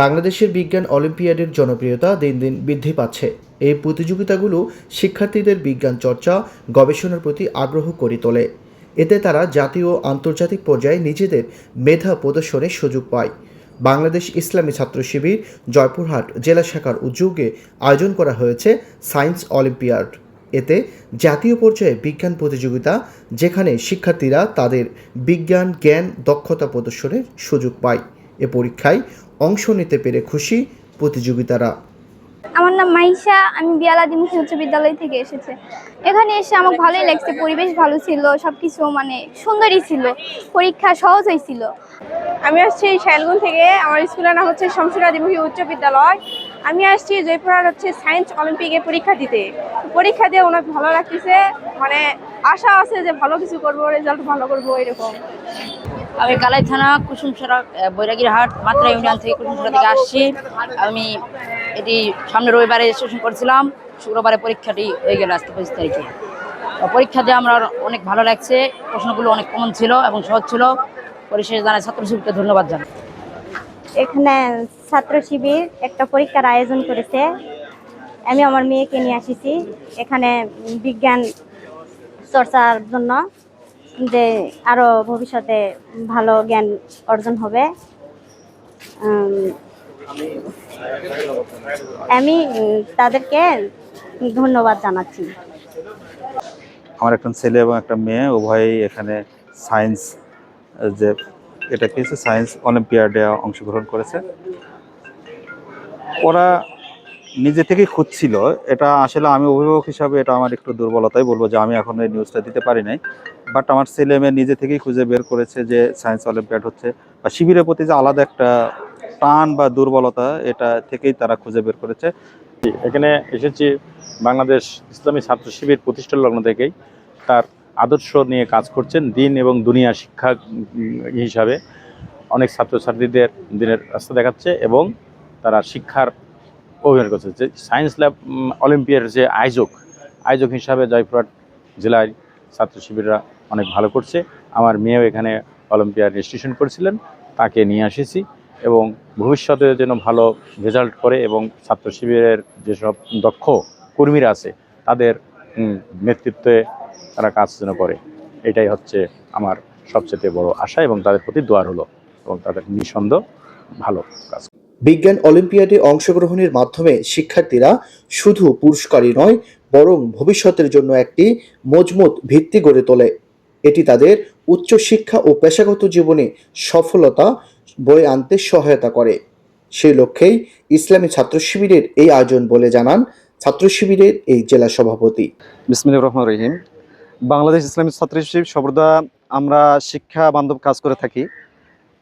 বাংলাদেশের বিজ্ঞান অলিম্পিয়াডের জনপ্রিয়তা দিন দিন বৃদ্ধি পাচ্ছে। এই প্রতিযোগিতাগুলো শিক্ষার্থীদের বিজ্ঞান চর্চা, গবেষণার প্রতি আগ্রহ করে তোলে। এতে তারা জাতীয় আন্তর্জাতিক পর্যায়ে নিজেদের মেধা প্রদর্শনের সুযোগ পায়। বাংলাদেশ ইসলামী ছাত্র শিবির জয়পুরহাট জেলা শাখার উদ্যোগে আয়োজন করা হয়েছে সায়েন্স অলিম্পিয়াড। এতে জাতীয় পর্যায়ে বিজ্ঞান প্রতিযোগিতা, যেখানে শিক্ষার্থীরা তাদের বিজ্ঞান, জ্ঞান দক্ষতা প্রদর্শনের সুযোগ পায়। এ পরীক্ষায় অংশ নিতে পেরে খুশি প্রতিযোগিতারা। আমার নাম মাইশা আমি বিয়ালাদিমুখী উচ্চ বিদ্যালয় থেকে এসেছে। এখানে এসে আমার ভালোই লাগছে পরিবেশ ভালো ছিল সবকিছু মানে সুন্দরই ছিল পরীক্ষা সহজ হয়েছিল। আমি আসছি শাইলগুন থেকে আমার স্কুলের নাম হচ্ছে শমসুরা দিমুখী উচ্চ বিদ্যালয়। আমি আসছি জয়পুরহাট হচ্ছে সায়েন্স অলিম্পিকে পরীক্ষা দিতে। পরীক্ষা দিয়ে অনেক ভালো লাগতেছে মানে আশা আছে যে ভালো কিছু করব রেজাল্ট ভালো করব এরকম। আমি কালাই থানা কুসুম সড়ক বৈরাগীর হাট মাত্রা ইউনিয়ন থেকে কুসুম সড়ক থেকে আসছি। আমি এটি সামনে রবিবারে রেজিস্ট্রেশন করেছিলাম। শুক্রবারে পরীক্ষাটি হয়ে গেল আজকে পঁচিশ তারিখে। তো পরীক্ষা দিয়ে আমার অনেক ভালো লাগছে। প্রশ্নগুলো অনেক কমন ছিল এবং সহজ ছিল। পরিশেষে জানাই ছাত্রছাত্রীকে ধন্যবাদ জানাই। এখানে ছাত্র শিবির একটা পরীক্ষার আয়োজন করেছে। আমি আমার মেয়েকে নিয়ে আসিছি। এখানে বিজ্ঞান চর্চার জন্য। যে আরও ভবিষ্যতে ভালো জ্ঞান অর্জন হবে। আমি তাদেরকে ধন্যবাদ জানাচ্ছি। আমার একটা ছেলে এবং একটা মেয়ে, উভয়ই এখানে সায়েন্স, যে এটা কি সায়েন্স অলিম্পিয়াডে অংশগ্রহণ করেছে। ওরা নিজে থেকেই খুঁজছিল। এটা আসলে আমি অভিভাবক হিসাবে এটা আমার একটু দুর্বলতাই বলব যে আমি এখন এই নিউজটা দিতে পারি নাই। বাট আমার ছেলে মেয়ে নিজে থেকেই খুঁজে বের করেছে যে সায়েন্স অলিম্পিয়াড হচ্ছে। বা শিবিরের প্রতি যে আলাদা একটা টান বা দুর্বলতা, এটা থেকেই তারা খুঁজে বের করেছে। এখানে এসেছি বাংলাদেশ ইসলামী ছাত্র শিবির প্রতিষ্ঠা লগ্ন থেকেই। তার আদর্শ নিয়ে কাজ করছেন দিন এবং দুনিয়া শিক্ষা হিসাবে। অনেক ছাত্রছাত্রীদের দিনের রাস্তা দেখাচ্ছে এবং তারা শিক্ষার অভিনয় করছে। যে সায়েন্স ল্যাব অলিম্পিয়ার যে আয়োজক আয়োজক হিসাবে জয়পুরহাট জেলায় ছাত্র শিবিররা অনেক ভালো করছে। আমার মেয়েও এখানে অলিম্পিয়ার রেজিস্ট্রেশন করেছিলেন, তাকে নিয়ে এসেছি এবং ভবিষ্যতে যেন ভালো রেজাল্ট করে এবং ছাত্র শিবিরের যেসব দক্ষ কর্মীরা আছে, তাদের নেতৃত্বে তারা কাজ যেন করে। এটাই হচ্ছে আমার সবচেয়ে বড় আশা এবং তাদের প্রতি দোয়ার হলো এবং তাদের নিঃসন্দেহ ভালো কাজ। বিজ্ঞান অলিম্পিয়াডে অংশগ্রহণের মাধ্যমে শিক্ষার্থীরা শুধু পুরস্কারই নয় বরং ভবিষ্যতের জন্য একটি মজবুত ভিত্তি গড়ে তোলে। এটি তাদের উচ্চশিক্ষা ও পেশাগত জীবনে সফলতা বয়ে আনতে সহায়তা করে। সেই লক্ষ্যেই ইসলামী ছাত্র শিবিরের এই আয়োজন বলে জানান ছাত্র শিবিরের এই জেলা সভাপতি। বিসমিল্লাহির রহমান রহিম। বাংলাদেশ ইসলামী ছাত্র শিবির সর্বদা আমরা শিক্ষা বান্ধব কাজ করে থাকি।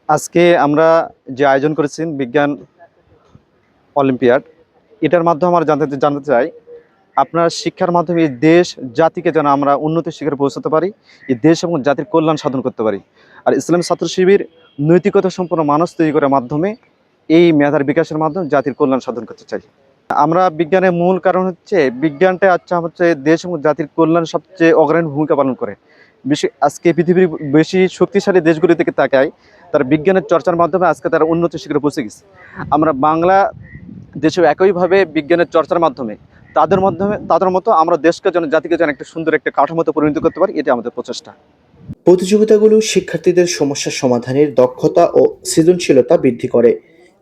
আজকে আমরা যে আয়োজন করেছেন বিজ্ঞান অলিম্পিয়াড, এটার মাধ্যমে আমরা জানতে জানতে চাই, আপনার শিক্ষার মাধ্যমে এই দেশ জাতিকে যেন আমরা উন্নতি শিখরে পৌঁছাতে পারি, এই দেশ এবং জাতির কল্যাণ সাধন করতে পারি। আর ইসলাম ছাত্র শিবির নৈতিকতা সম্পন্ন মানুষ তৈরি করার মাধ্যমে এই মেধার বিকাশের মাধ্যমে জাতির কল্যাণ সাধন করতে চাই। আমরা বিজ্ঞানের মূল কারণ হচ্ছে বিজ্ঞানটা আচ্ছা হচ্ছে দেশ এবং জাতির কল্যাণ সবচেয়ে অগ্রণী ভূমিকা পালন করে। বেশি আজকে পৃথিবীর বেশি শক্তিশালী দেশগুলি থেকে তাকায় তারা বিজ্ঞানের চর্চার মাধ্যমে আজকে তারা উন্নত শিখরে পৌঁছে গেছে। আমরা বাংলা দেশেও একইভাবে বিজ্ঞানের চর্চার মাধ্যমে তাদের মাধ্যমে তাদের মতো আমরা দেশকে যেন, জাতিকে যেন একটা সুন্দর একটা কাঠামোতে পরিণত করতে পারি এটা আমাদের প্রচেষ্টা। প্রতিযোগিতাগুলো শিক্ষার্থীদের সমস্যা সমাধানের দক্ষতা ও সৃজনশীলতা বৃদ্ধি করে।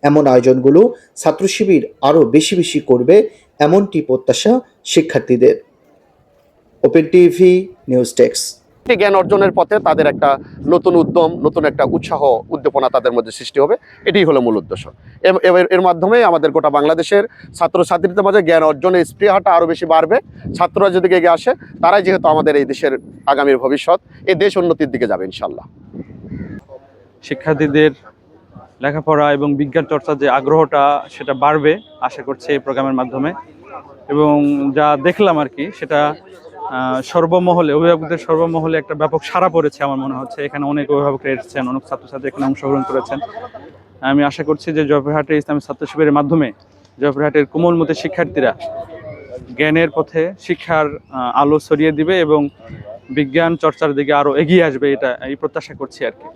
এমন আয়োজনগুলো ছাত্র শিবির আরও বেশি বেশি করবে এমনটি প্রত্যাশা শিক্ষার্থীদের। ওপেন টিভি নিউজ টেক্স একটি জ্ঞান অর্জনের পথে তাদের একটা নতুন উদ্যম, নতুন একটা উৎসাহ, উদ্দীপনা তাদের মধ্যে সৃষ্টি হবে। এটাই হলো মূল উদ্দেশ্য। এর- মাধ্যমে আমাদের গোটা বাংলাদেশের ছাত্রছাত্রীদের মাঝে জ্ঞান অর্জনের স্পৃহাটা আরও বেশি বাড়বে। ছাত্ররা যদি এগিয়ে আসে, তারাই যেহেতু আমাদের এই দেশের আগামীর ভবিষ্যৎ, এই দেশ উন্নতির দিকে যাবে ইনশাল্লাহ শিক্ষার্থীদের লেখাপড়া এবং বিজ্ঞান চর্চার যে আগ্রহটা, সেটা বাড়বে, আশা করছে এই প্রোগ্রামের মাধ্যমে। এবং যা দেখলাম আর কি, সেটা সর্বমহলে, অভিভাবকদের সর্বমহলে একটা ব্যাপক সারা পড়েছে আমার মনে হচ্ছে। এখানে অনেক অভিভাবকরা এসেছেন, অনেক ছাত্রছাত্রী এখানে অংশগ্রহণ করেছেন। আমি আশা করছি যে জয়পুরহাটের ইসলামী ছাত্র শিবিরের মাধ্যমে জয়পুরহাটের কোমলমতি শিক্ষার্থীরা জ্ঞানের পথে শিক্ষার আলো ছড়িয়ে দিবে এবং বিজ্ঞান চর্চার দিকে আরও এগিয়ে আসবে, এটা এই প্রত্যাশা করছি আর কি।